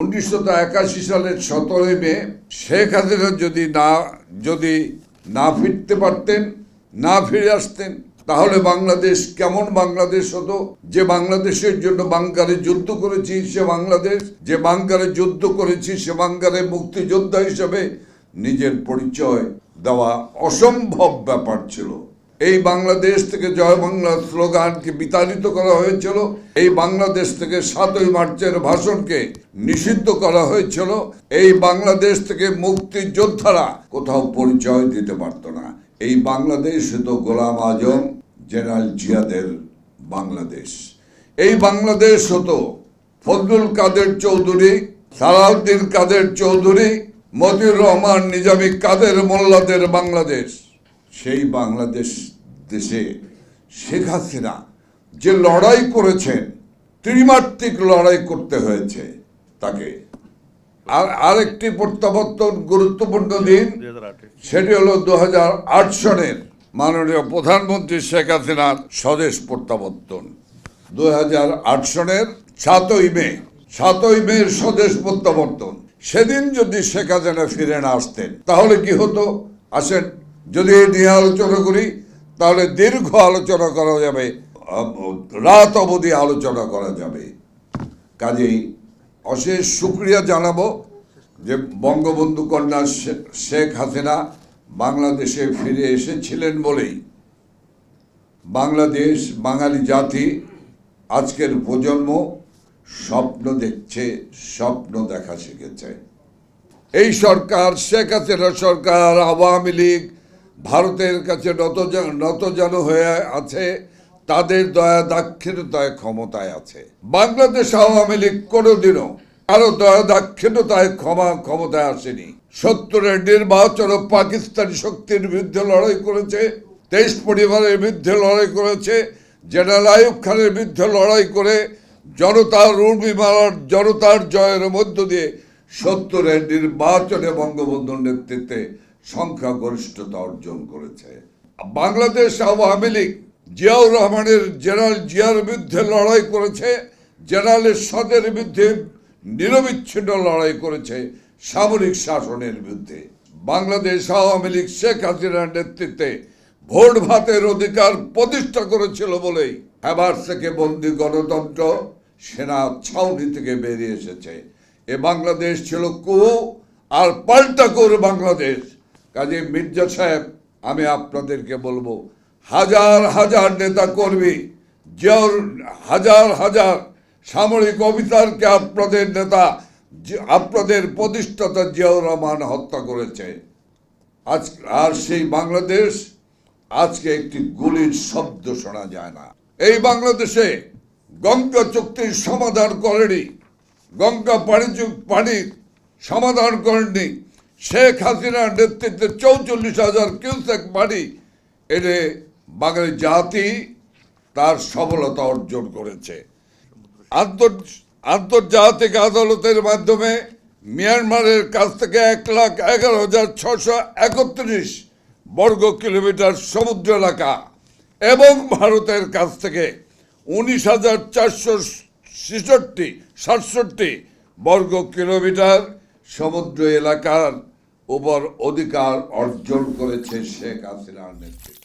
উনিশশো একাশি সালের সতেরোই মে শেখ হাসিনা যদি না যদি না ফিরতে পারতেন, না ফিরে আসতেন, তাহলে বাংলাদেশ কেমন বাংলাদেশ হতো? যে বাংলাদেশের জন্য বাংকারে যুদ্ধ করেছি, সে বাংলাদেশ। যে বাংকারে যুদ্ধ করেছি, সে বাংকারে মুক্তিযোদ্ধা হিসেবে নিজের পরিচয় দেওয়া অসম্ভব ব্যাপার ছিল। এই বাংলাদেশ থেকে জয় বাংলা স্লোগানকে বিতাড়িত করা হয়েছিল, এই বাংলাদেশ থেকে সাতই মার্চের ভাষণকে নিষিদ্ধ করা হয়েছিল, এই বাংলাদেশ থেকে মুক্তিযোদ্ধারা কোথাও পরিচয় দিতে পারত না। এই বাংলাদেশ তো গোলাম আজম, জেনারেল জিয়াদের বাংলাদেশ। এই বাংলাদেশ হতো ফজলুল কাদের চৌধুরী, সালাউদ্দিন কাদের চৌধুরী, মতিউর রহমান নিজামী কাদের মোল্লাদের বাংলাদেশ। সেই বাংলাদেশ দেশে শেখ হাসিনা যে লড়াই করেছেন, ত্রিমাত্রিক লড়াই করতে হয়েছে তাকে। আর আরেকটি প্রত্যাবর্তন গুরুত্বপূর্ণ দিন, সেটি হলো দু সনের মাননীয় প্রধানমন্ত্রী শেখ হাসিনার স্বদেশ প্রত্যাবর্তন। দু হাজার আট সনের সাতই মে সাতই মে স্বদেশ প্রত্যাবর্তন। সেদিন যদি শেখ হাসিনা ফিরে না আসতেন, তাহলে কি হতো? আসেন যদি এই নিয়ে আলোচনা করি, তাহলে দীর্ঘ আলোচনা করা যাবে রাত অবধি আলোচনা করা যাবে। কাজেই অশেষ সুক্রিয়া জানাব যে বঙ্গবন্ধু কন্যা শেখ হাসিনা বাংলাদেশে ফিরে এসেছিলেন বলেই বাংলাদেশ, বাঙালি জাতি আজকের প্রজন্ম স্বপ্ন দেখছে, স্বপ্ন দেখা শিখেছে। এই সরকার, শেখ হাসিনা সরকার, আওয়ামী লীগ ভারতের কাছে নত নতজান হয়ে আছে, তাদের দয়া দাক্ষিণ্যতায় ক্ষমতায় আছে। বাংলাদেশ আওয়ামী লীগ কোনোদিনও কারও দয়া দাক্ষিণ্যতায় ক্ষমা, ক্ষমতায় আসেনি। সত্তরের নির্বাচন পাকিস্তানি শক্তির বিরুদ্ধে লড়াই করেছে তেইশ পরিবারের বিরুদ্ধে লড়াই করেছে, জেনারেল আয়ুব খানের বিরুদ্ধে লড়াই করে জনতার উর্মিমালার জনতার জয়ের মধ্য দিয়ে সত্তরের নির্বাচনে বঙ্গবন্ধুর নেতৃত্বে সংখ্যাগরিষ্ঠতা অর্জন করেছে। বাংলাদেশ আওয়ামী লীগ জিয়াউর রহমানের জেনারেল জিয়ার বিরুদ্ধে লড়াই করেছে জেনারেল সদের বিরুদ্ধে নিরবিচ্ছিন্ন লড়াই করেছে সামরিক শাসনের বিরুদ্ধে। বাংলাদেশ আওয়ামী লীগ শেখ হাসিনার নেতৃত্বে ভোট ভাতের অধিকার প্রতিষ্ঠা করেছিল বলেই এবার থেকে বন্দি গণতন্ত্র সেনা ছাউনি থেকে বেরিয়ে এসেছে। এ বাংলাদেশ ছিল কু আর পাল্টা কুর বাংলাদেশ। কাজে মির্জা সাহেব, আমি আপনাদেরকে বলব, হাজার হাজার নেতা কর্মী জিয়াউর হাজার হাজার সামরিক অফিসারকে আপনাদের নেতা আপনাদের প্রতিষ্ঠাতা জিয়াউর রহমান হত্যা করেছে। আজ আর সেই বাংলাদেশ, আজকে একটি গুলির শব্দ শোনা যায় না। এই বাংলাদেশে গঙ্গা চুক্তির সমাধান করেনি, গঙ্গা পানি পানির সমাধান করেননি শেখ হাসিনার নেতৃত্বে চৌচল্লিশ হাজার কিউসেক পানি এনে বাঙালি জাতি তার সফলতা অর্জন করেছে। আন্তর, আন্তর্জাতিক আদালতের মাধ্যমে মিয়ানমারের কাছ থেকে এক লাখ এগারো হাজার ছশো একত্রিশ বর্গ কিলোমিটার সমুদ্র এলাকা এবং ভারতের কাছ থেকে উনিশ হাজার চারশো ছেষট্টি, সাতষট্টি বর্গ কিলোমিটার সমুদ্র এলাকার উপর অধিকার অর্জন করেছে শেখ হাসিনার নেতৃত্বে।